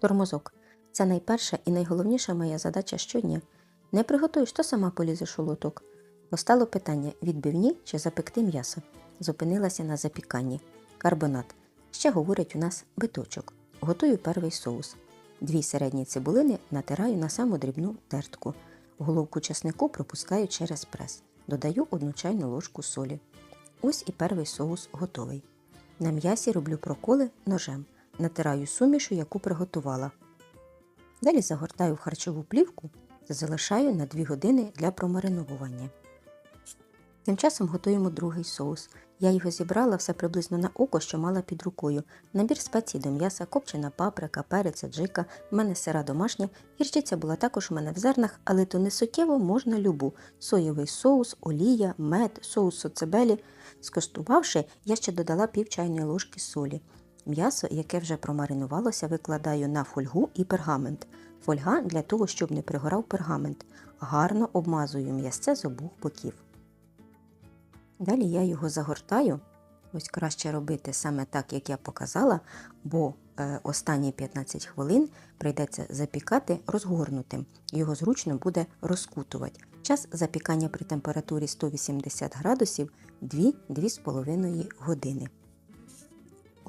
Тормозок. Це найперша і найголовніша моя задача щодня. Не приготуєш, то сама полізеш у лоток. Постало питання відбивні чи запекти м'ясо. Зупинилася на запіканні. Карбонат. Ще говорять у нас биточок. Готую перший соус. Дві середні цибулини натираю на саму дрібну тертку. Головку чеснику пропускаю через прес. Додаю одну чайну ложку солі. Ось і перший соус готовий. На м'ясі роблю проколи ножем. Натираю сумішу, яку приготувала. Далі загортаю в харчову плівку та залишаю на 2 години для промариновування. Тим часом готуємо другий соус. Я його зібрала все приблизно на око, що мала під рукою. Набір спецій до м'яса, копчена паприка, перець, аджика, в мене сира домашня. Гірчиця була також у мене в зернах, але то не суттєво можна любу. Соєвий соус, олія, мед, соус соцебелі. Скоштувавши, я ще додала пів чайної ложки солі. М'ясо, яке вже промаринувалося, викладаю на фольгу і пергамент. Фольга для того, щоб не пригорав пергамент. Гарно обмазую м'ясце з обох боків. Далі я його загортаю. Ось краще робити саме так, як я показала, бо е, останні 15 хвилин прийдеться запікати розгорнутим. Його зручно буде розкутувати. Час запікання при температурі 180 градусів 2-2,5 години.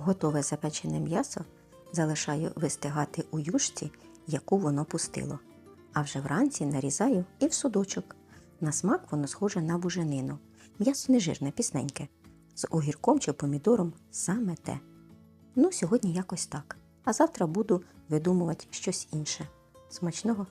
Готове запечене м'ясо залишаю вистигати у юшці, яку воно пустило. А вже вранці нарізаю і в судочок. На смак воно схоже на буженину. М'ясо не жирне, пісненьке. З огірком чи помідором саме те. Ну, сьогодні якось так. А завтра буду видумувати щось інше. Смачного!